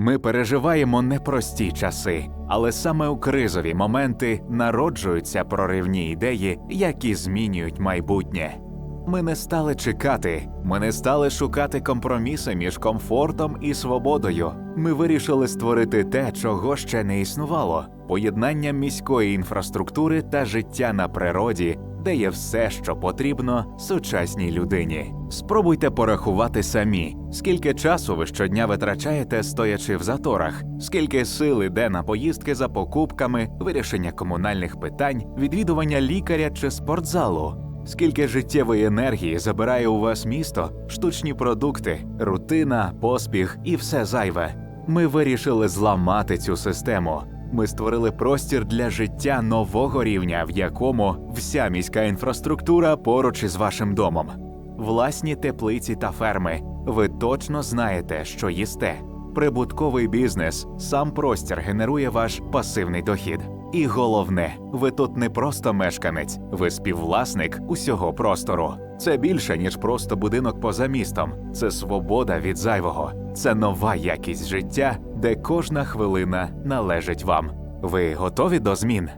Ми переживаємо непрості часи, але саме у кризові моменти народжуються проривні ідеї, які змінюють майбутнє. Ми не стали чекати, ми не стали шукати компроміси між комфортом і свободою. Ми вирішили створити те, чого ще не існувало: поєднання міської інфраструктури та життя на природі, де є все, що потрібно сучасній людині. Спробуйте порахувати самі, скільки часу ви щодня витрачаєте, стоячи в заторах, скільки сил іде на поїздки за покупками, вирішення комунальних питань, відвідування лікаря чи спортзалу. Скільки життєвої енергії забирає у вас місто, штучні продукти, рутина, поспіх і все зайве. Ми вирішили зламати цю систему. Ми створили простір для життя нового рівня, в якому вся міська інфраструктура поруч із вашим домом. Власні теплиці та ферми. Ви точно знаєте, що їсте. Прибутковий бізнес, сам простір генерує ваш пасивний дохід. І головне, ви тут не просто мешканець, ви співвласник усього простору. Це більше, ніж просто будинок поза містом. Це свобода від зайвого. Це нова якість життя, де кожна хвилина належить вам. Ви готові до змін?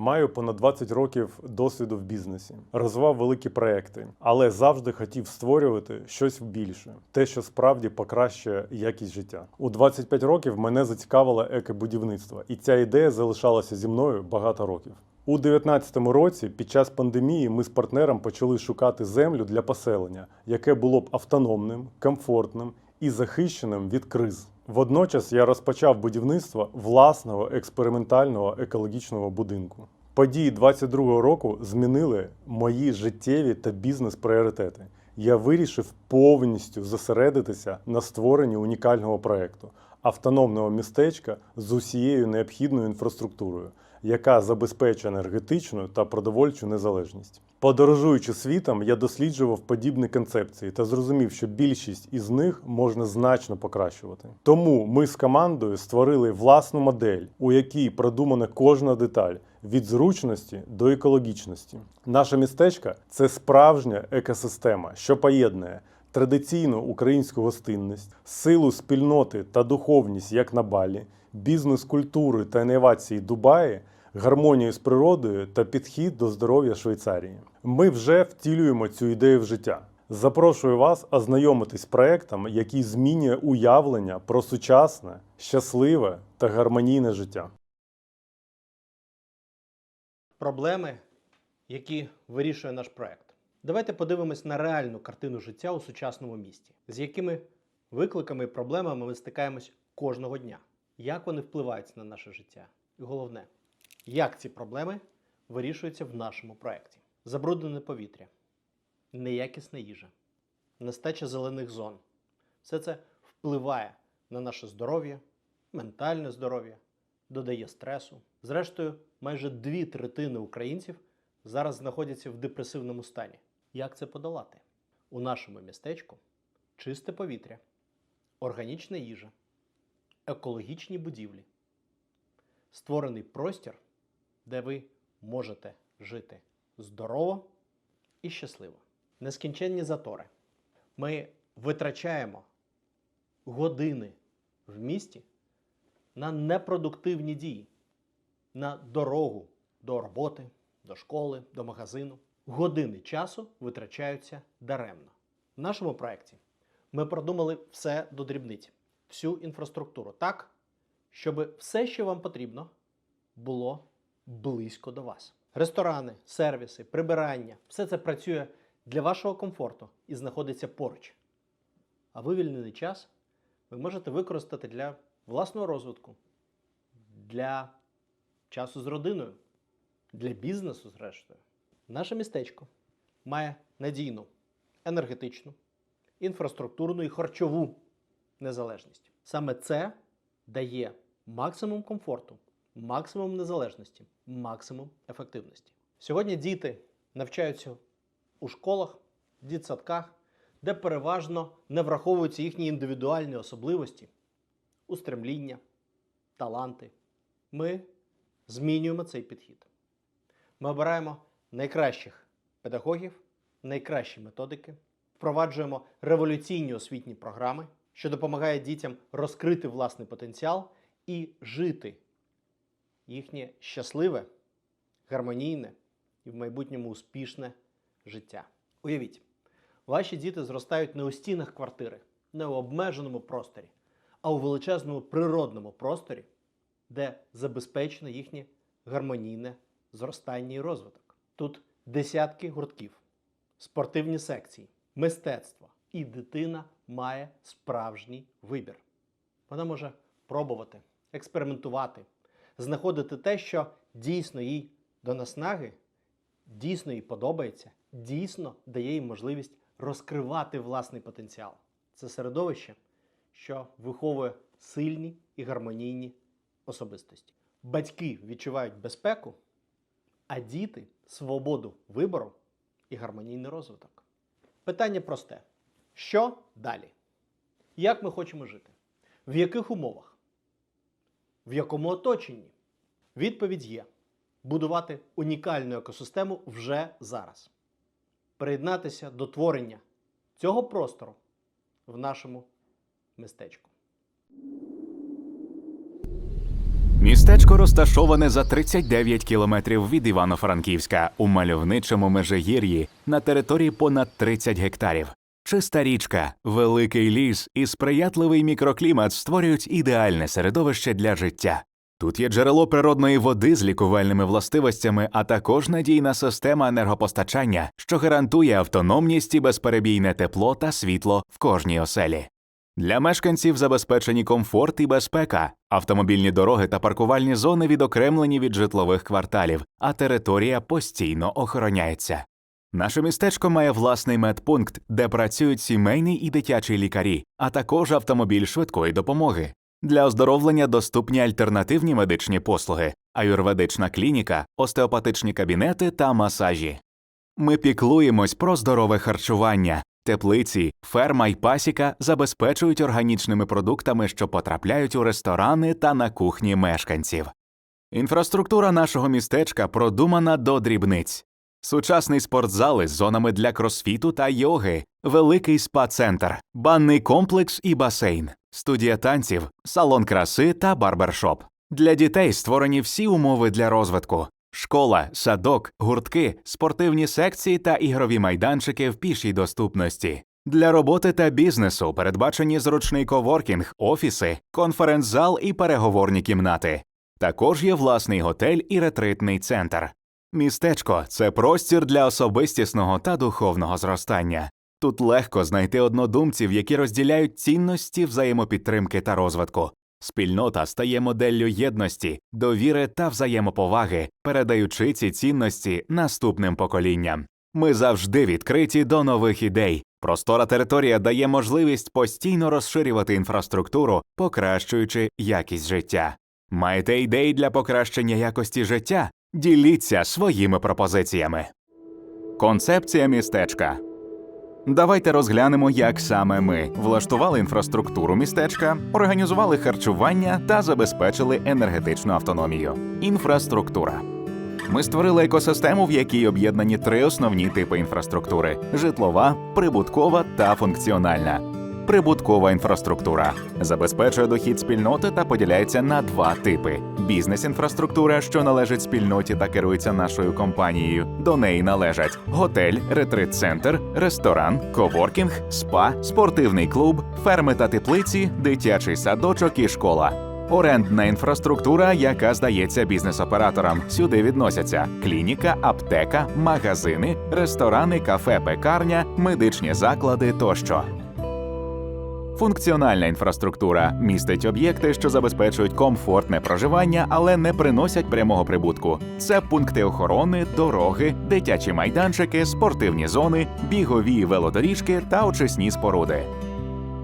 Маю понад 20 років досвіду в бізнесі, розвивав великі проекти, але завжди хотів створювати щось більше, те, що справді покращує якість життя. У 25 років мене зацікавило екобудівництво, і ця ідея залишалася зі мною багато років. У 2019 році, під час пандемії, ми з партнером почали шукати землю для поселення, яке було б автономним, комфортним і захищеним від криз. Водночас я розпочав будівництво власного експериментального екологічного будинку. Події 22-го року змінили мої життєві та бізнес-пріоритети. Я вирішив повністю зосередитися на створенні унікального проекту автономного містечка з усією необхідною інфраструктурою, яка забезпечує енергетичну та продовольчу незалежність. Подорожуючи світом, я досліджував подібні концепції та зрозумів, що більшість із них можна значно покращувати. Тому ми з командою створили власну модель, у якій продумана кожна деталь від зручності до екологічності. Наше містечко це справжня екосистема, що поєднує традиційну українську гостинність, силу спільноти та духовність, як на Балі, бізнес культури та інновації Дубаї, гармонію з природою та підхід до здоров'я Швейцарії. Ми вже втілюємо цю ідею в життя. Запрошую вас ознайомитись з проектом, який змінює уявлення про сучасне, щасливе та гармонійне життя. проблеми, які вирішує наш проект. Давайте подивимось на реальну картину життя у сучасному місті, з якими викликами і проблемами ми стикаємось кожного дня. Як вони впливають на наше життя? І головне, як ці проблеми вирішуються в нашому проєкті. Забруднене повітря, неякісна їжа, нестача зелених зон. Все це впливає на наше здоров'я, ментальне здоров'я, додає стресу. Зрештою, майже дві третини українців зараз знаходяться в депресивному стані. Як це подолати? У нашому містечку чисте повітря, органічна їжа, екологічні будівлі, створений простір, де ви можете жити здорово і щасливо. Нескінченні затори. Ми витрачаємо години в місті на непродуктивні дії, на дорогу до роботи, до школи, до магазину. Години часу витрачаються даремно. В нашому проєкті ми продумали все до дрібниць, всю інфраструктуру так, щоб все, що вам потрібно, було близько до вас. Ресторани, сервіси, прибирання все це працює для вашого комфорту і знаходиться поруч. А вивільнений час ви можете використати для власного розвитку, для часу з родиною, для бізнесу, зрештою. Наше містечко має надійну енергетичну, інфраструктурну і харчову незалежність. Саме це дає максимум комфорту, максимум незалежності, максимум ефективності. Сьогодні діти навчаються у школах, дитсадках, де переважно не враховуються їхні індивідуальні особливості, устремління, таланти. Ми змінюємо цей підхід. Ми обираємо найкращих педагогів, найкращі методики, впроваджуємо революційні освітні програми, що допомагають дітям розкрити власний потенціал і жити їхнє щасливе, гармонійне і в майбутньому успішне життя. Уявіть, ваші діти зростають не у стінах квартири, не у обмеженому просторі, а у величезному природному просторі, де забезпечено їхнє гармонійне зростання і розвиток. Тут десятки гуртків, спортивні секції, мистецтво, і дитина має справжній вибір. Вона може пробувати, експериментувати, знаходити те, що дійсно їй до наснаги, дійсно їй подобається, дійсно дає їй можливість розкривати власний потенціал. Це середовище, що виховує сильні і гармонійні особистості. Батьки відчувають безпеку, а діти свободу вибору і гармонійний розвиток. Питання просте: що далі? Як ми хочемо жити? В яких умовах? В якому оточенні? Відповідь є: будувати унікальну екосистему вже зараз. Приєднатися до творення цього простору в нашому містечку. Містечко розташоване за 39 кілометрів від Івано-Франківська у мальовничому межигір'ї на території понад 30 гектарів. Чиста річка, великий ліс і сприятливий мікроклімат створюють ідеальне середовище для життя. Тут є джерело природної води з лікувальними властивостями, а також надійна система енергопостачання, що гарантує автономність і безперебійне тепло та світло в кожній оселі. Для мешканців забезпечені комфорт і безпека, автомобільні дороги та паркувальні зони відокремлені від житлових кварталів, а територія постійно охороняється. Наше містечко має власний медпункт, де працюють сімейні і дитячі лікарі, а також автомобіль швидкої допомоги. Для оздоровлення доступні альтернативні медичні послуги, аюрведична клініка, остеопатичні кабінети та масажі. Ми піклуємось про здорове харчування. Теплиці, ферма й пасіка забезпечують органічними продуктами, що потрапляють у ресторани та на кухні мешканців. Інфраструктура нашого містечка продумана до дрібниць. Сучасний спортзал із зонами для кросфіту та йоги, великий спа-центр, банний комплекс і басейн, студія танців, салон краси та барбершоп. Для дітей створені всі умови для розвитку: школа, садок, гуртки, спортивні секції та ігрові майданчики в пішій доступності. Для роботи та бізнесу передбачені зручний коворкінг, офіси, конференц-зал і переговорні кімнати. Також є власний готель і ретритний центр. Містечко це простір для особистісного та духовного зростання. Тут легко знайти однодумців, які розділяють цінності взаємопідтримки та розвитку. Спільнота стає моделлю єдності, довіри та взаємоповаги, передаючи ці цінності наступним поколінням. Ми завжди відкриті до нових ідей. Простора територія дає можливість постійно розширювати інфраструктуру, покращуючи якість життя. Маєте ідеї для покращення якості життя? Діліться своїми пропозиціями. Концепція містечка. Давайте розглянемо, як саме ми влаштували інфраструктуру містечка, організували харчування та забезпечили енергетичну автономію. Інфраструктура. Ми створили екосистему, в якій об'єднані три основні типи інфраструктури: житлова, прибуткова та функціональна. Прибуткова інфраструктура забезпечує дохід спільноти та поділяється на два типи: бізнес-інфраструктура, що належить спільноті та керується нашою компанією. До неї належать готель, ретрит-центр, ресторан, коворкінг, спа, спортивний клуб, ферми та теплиці, дитячий садочок і школа. Орендна інфраструктура, яка здається бізнес-операторам. Сюди відносяться клініка, аптека, магазини, ресторани, кафе, пекарня, медичні заклади тощо. Функціональна інфраструктура містить об'єкти, що забезпечують комфортне проживання, але не приносять прямого прибутку. Це пункти охорони, дороги, дитячі майданчики, спортивні зони, бігові велодоріжки та очисні споруди.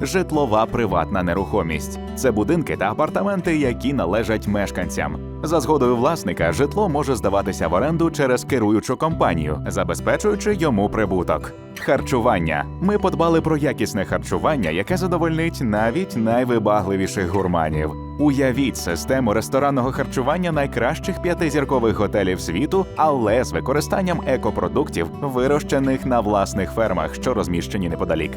Житлова приватна нерухомість це будинки та апартаменти, які належать мешканцям. За згодою власника, житло може здаватися в оренду через керуючу компанію, забезпечуючи йому прибуток. Харчування. Ми подбали про якісне харчування, яке задовольнить навіть найвибагливіших гурманів. Уявіть систему ресторанного харчування найкращих п'ятизіркових готелів світу, але з використанням екопродуктів, вирощених на власних фермах, що розміщені неподалік.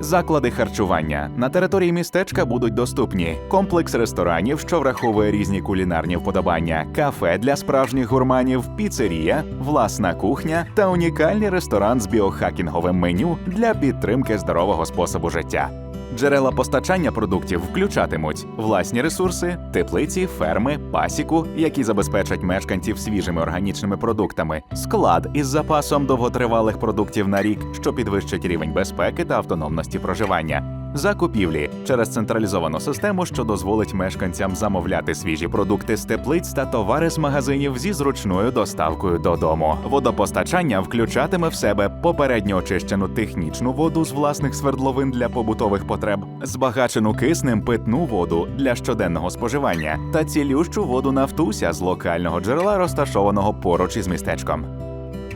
Заклади харчування на території містечка будуть доступні. Комплекс ресторанів, що враховує різні кулінарні вподобання, кафе для справжніх гурманів, піцерія, власна кухня та унікальний ресторан з біохакінговим меню для підтримки здорового способу життя. Джерела постачання продуктів включатимуть власні ресурси, теплиці, ферми, пасіку, які забезпечать мешканців свіжими органічними продуктами, склад із запасом довготривалих продуктів на рік, що підвищить рівень безпеки та автономності проживання. Закупівлі через централізовану систему, що дозволить мешканцям замовляти свіжі продукти з теплиць та товари з магазинів зі зручною доставкою додому. Водопостачання включатиме в себе попередньо очищену технічну воду з власних свердловин для побутових потреб, збагачену киснем питну воду для щоденного споживання та цілющу воду нафтуся з локального джерела, розташованого поруч із містечком.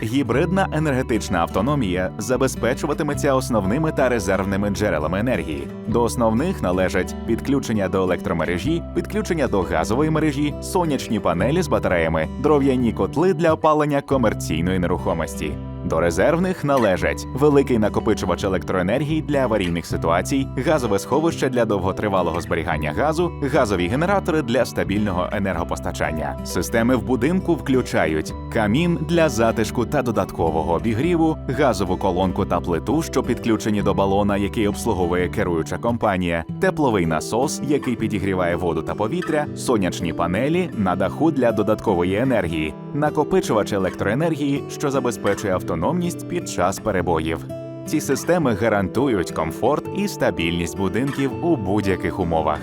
Гібридна енергетична автономія забезпечуватиметься основними та резервними джерелами енергії. До основних належать підключення до електромережі, підключення до газової мережі, сонячні панелі з батареями, дров'яні котли для опалення комерційної нерухомості. До резервних належать великий накопичувач електроенергії для аварійних ситуацій, газове сховище для довготривалого зберігання газу, газові генератори для стабільного енергопостачання. Системи в будинку включають камін для затишку та додаткового обігріву, газову колонку та плиту, що підключені до балона, який обслуговує керуюча компанія, тепловий насос, який підігріває воду та повітря, сонячні панелі на даху для додаткової енергії, накопичувач електроенергії, що забезпечує автономність під час перебоїв. Ці системи гарантують комфорт і стабільність будинків у будь-яких умовах.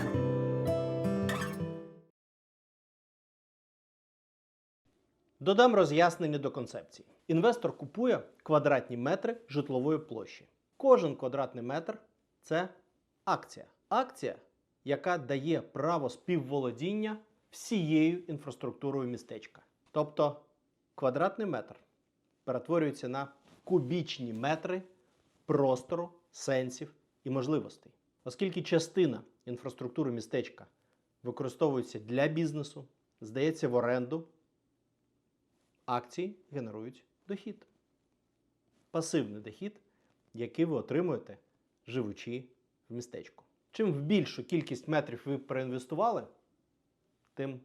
Додам роз'яснення до концепції. Інвестор купує квадратні метри житлової площі. Кожен квадратний метр це акція. Акція, яка дає право співволодіння всією інфраструктурою містечка. Тобто квадратний метр перетворюється на кубічні метри простору, сенсів і можливостей. Оскільки частина інфраструктури містечка використовується для бізнесу, здається в оренду, акції генерують дохід. Пасивний дохід, який ви отримуєте, живучи в містечку. Чим в більшу кількість метрів ви проінвестували, тим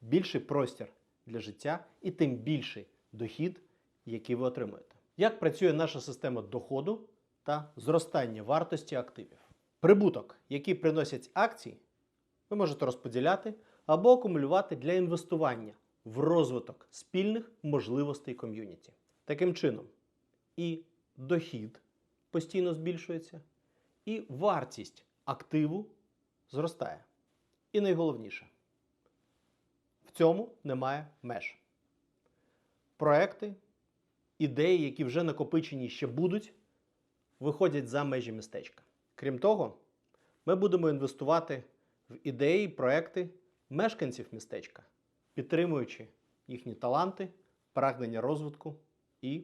більший простір для життя і тим більший дохід, який ви отримуєте. Як працює наша система доходу та зростання вартості активів? Прибуток, який приносять акції, ви можете розподіляти або акумулювати для інвестування в розвиток спільних можливостей ком'юніті. Таким чином, і дохід постійно збільшується, і вартість активу зростає. І найголовніше, в цьому немає меж. Проекти, ідеї, які вже накопичені ще будуть, виходять за межі містечка. Крім того, ми будемо інвестувати в ідеї, проекти мешканців містечка, підтримуючи їхні таланти, прагнення розвитку і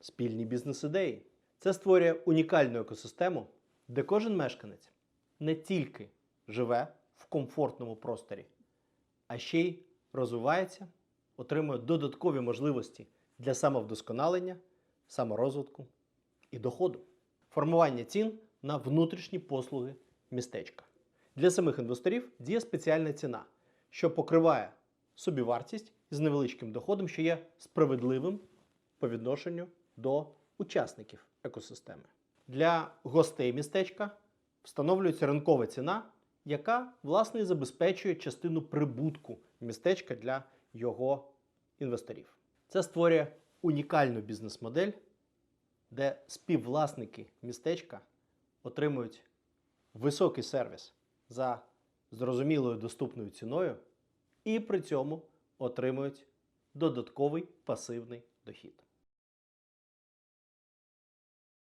спільні бізнес-ідеї. Це створює унікальну екосистему, де кожен мешканець не тільки живе в комфортному просторі, а ще й розвивається, отримує додаткові можливості для самовдосконалення, саморозвитку і доходу, формування цін на внутрішні послуги містечка. Для самих інвесторів діє спеціальна ціна, що покриває собівартість з невеличким доходом, що є справедливим по відношенню до учасників екосистеми. Для гостей містечка встановлюється ринкова ціна, яка власне і забезпечує частину прибутку містечка для його інвесторів. Це створює унікальну бізнес-модель, де співвласники містечка отримують високий сервіс за зрозумілою доступною ціною і при цьому отримують додатковий пасивний дохід.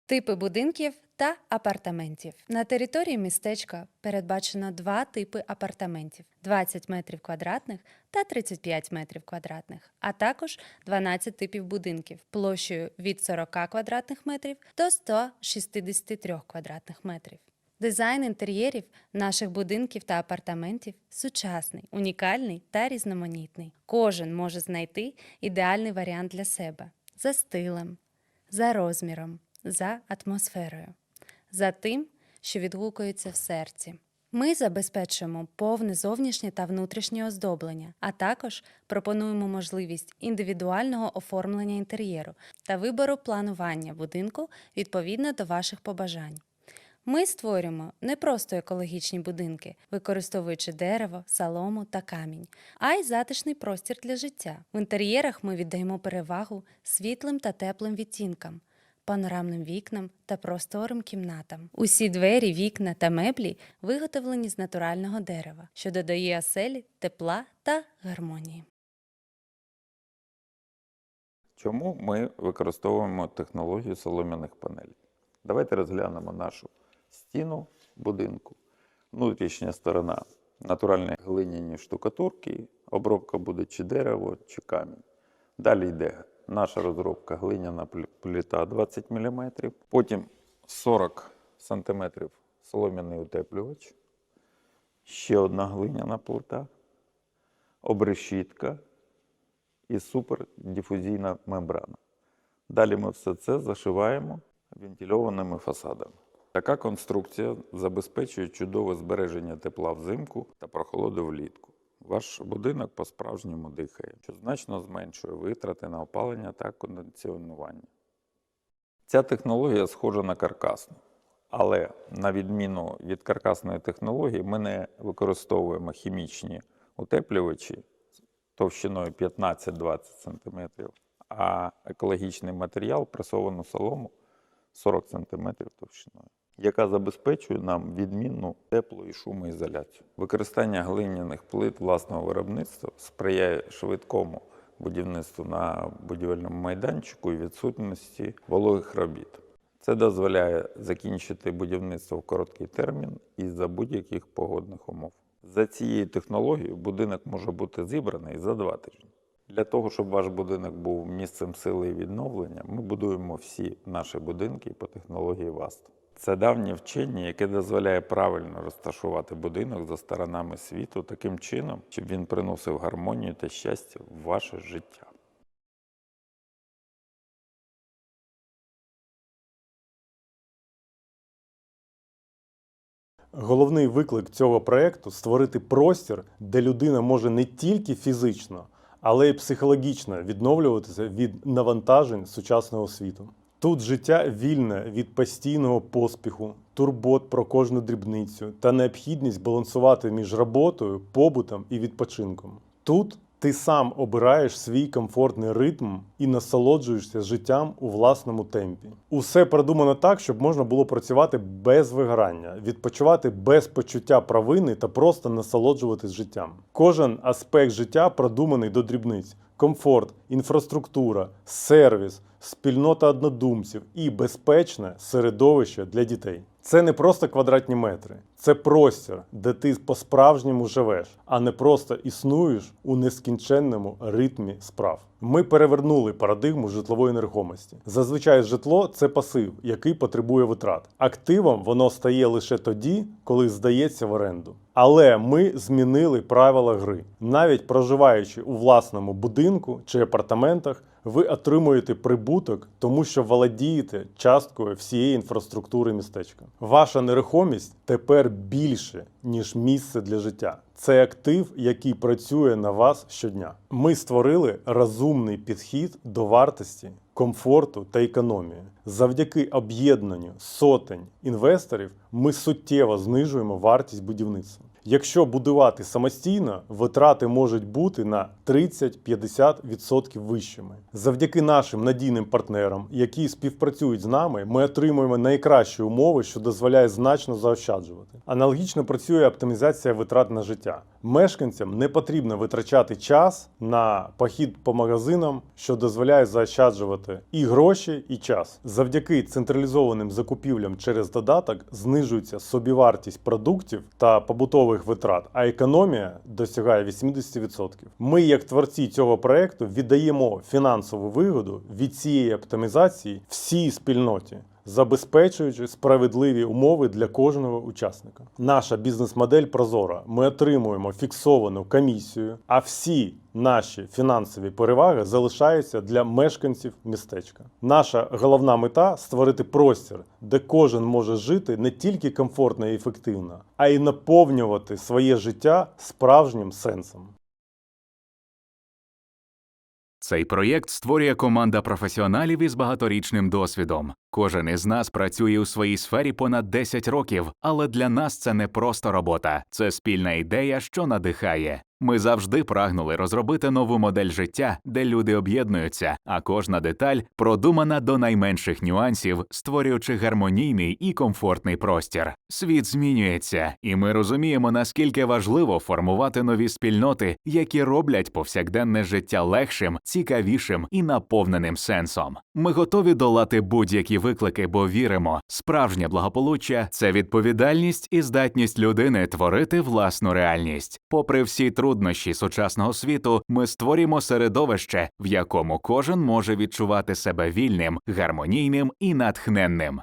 Типи будинків та апартаментів. На території містечка передбачено два типи апартаментів: 20 метрів квадратних та 35 метрів квадратних, а також 12 типів будинків площею від 40 квадратних метрів до 163 квадратних метрів. Дизайн інтер'єрів наших будинків та апартаментів сучасний, унікальний та різноманітний. Кожен може знайти ідеальний варіант для себе за стилем, за розміром, за атмосферою, за тим, що відгукується в серці. Ми забезпечуємо повне зовнішнє та внутрішнє оздоблення, а також пропонуємо можливість індивідуального оформлення інтер'єру та вибору планування будинку відповідно до ваших побажань. Ми створюємо не просто екологічні будинки, використовуючи дерево, солому та камінь, а й затишний простір для життя. В інтер'єрах ми віддаємо перевагу світлим та теплим відтінкам, панорамним вікнам та просторим кімнатам. Усі двері, вікна та меблі виготовлені з натурального дерева, що додає оселі тепла та гармонії. Чому ми використовуємо технологію солом'яних панелей? Давайте розглянемо нашу стіну будинку. Внутрішня сторона натуральні глиняні штукатурки, обробка буде чи дерево, чи камінь. Далі йде наша розробка глиняна плі- плита 20 мм, потім 40 см солом'яний утеплювач, ще одна глиняна плита, обрешітка і супердифузійна мембрана. Далі ми все це зашиваємо вентильованими фасадами. Така конструкція забезпечує чудове збереження тепла взимку та прохолоду влітку. Ваш будинок по-справжньому дихає, що значно зменшує витрати на опалення та кондиціонування. Ця технологія схожа на каркасну, але на відміну від каркасної технології, ми не використовуємо хімічні утеплювачі товщиною 15-20 см, а екологічний матеріал пресовану солому 40 см товщиною, яка забезпечує нам відмінну теплу і шумоізоляцію. Використання глиняних плит власного виробництва сприяє швидкому будівництву на будівельному майданчику і відсутності вологих робіт. Це дозволяє закінчити будівництво в короткий термін і за будь-яких погодних умов. За цією технологією будинок може бути зібраний за два тижні. Для того, щоб ваш будинок був місцем сили і відновлення, ми будуємо всі наші будинки по технології ВАСТ. Це давнє вчення, яке дозволяє правильно розташувати будинок за сторонами світу таким чином, щоб він приносив гармонію та щастя в ваше життя. Головний виклик цього проекту створити простір, де людина може не тільки фізично, але й психологічно відновлюватися від навантажень сучасного світу. Тут життя вільне від постійного поспіху, турбот про кожну дрібницю та необхідність балансувати між роботою, побутом і відпочинком. Тут ти сам обираєш свій комфортний ритм і насолоджуєшся життям у власному темпі. Усе продумано так, щоб можна було працювати без вигорання, відпочивати без почуття провини та просто насолоджуватись життям. Кожен аспект життя продуманий до дрібниць: комфорт, інфраструктура, сервіс, спільнота однодумців і безпечне середовище для дітей. Це не просто квадратні метри, це простір, де ти по-справжньому живеш, а не просто існуєш у нескінченному ритмі справ. Ми перевернули парадигму житлової нерухомості. Зазвичай житло це пасив, який потребує витрат. Активом воно стає лише тоді, коли здається в оренду. Але ми змінили правила гри. Навіть проживаючи у власному будинку чи апартаментах, ви отримуєте прибуток, тому що володієте часткою всієї інфраструктури містечка. Ваша нерухомість тепер більше, ніж місце для життя. Це актив, який працює на вас щодня. Ми створили розумний підхід до вартості, комфорту та економії. Завдяки об'єднанню сотень інвесторів ми суттєво знижуємо вартість будівництва. Якщо будувати самостійно, витрати можуть бути на 30-50% вищими. Завдяки нашим надійним партнерам, які співпрацюють з нами, ми отримуємо найкращі умови, що дозволяє значно заощаджувати. Аналогічно працює оптимізація витрат на життя. Мешканцям не потрібно витрачати час на похід по магазинам, що дозволяє заощаджувати і гроші, і час. Завдяки централізованим закупівлям через додаток знижується собівартість продуктів та побутових витрат, а економія досягає 80%. Ми, як творці цього проекту, віддаємо фінансову вигоду від цієї оптимізації всій спільноті. Забезпечуючи справедливі умови для кожного учасника. Наша бізнес-модель прозора. Ми отримуємо фіксовану комісію, а всі наші фінансові переваги залишаються для мешканців містечка. Наша головна мета створити простір, де кожен може жити не тільки комфортно і ефективно, а й наповнювати своє життя справжнім сенсом. Цей проєкт створює команда професіоналів із багаторічним досвідом. Кожен із нас працює у своїй сфері понад 10 років, але для нас це не просто робота, це спільна ідея, що надихає. Ми завжди прагнули розробити нову модель життя, де люди об'єднуються, а кожна деталь продумана до найменших нюансів, створюючи гармонійний і комфортний простір. Світ змінюється, і ми розуміємо, наскільки важливо формувати нові спільноти, які роблять повсякденне життя легшим, цікавішим і наповненим сенсом. Ми готові долати будь-які виклики, бо віримо, справжнє благополуччя це відповідальність і здатність людини творити власну реальність. Попри всі труднощі сучасного світу, ми створюємо середовище, в якому кожен може відчувати себе вільним, гармонійним і натхненним.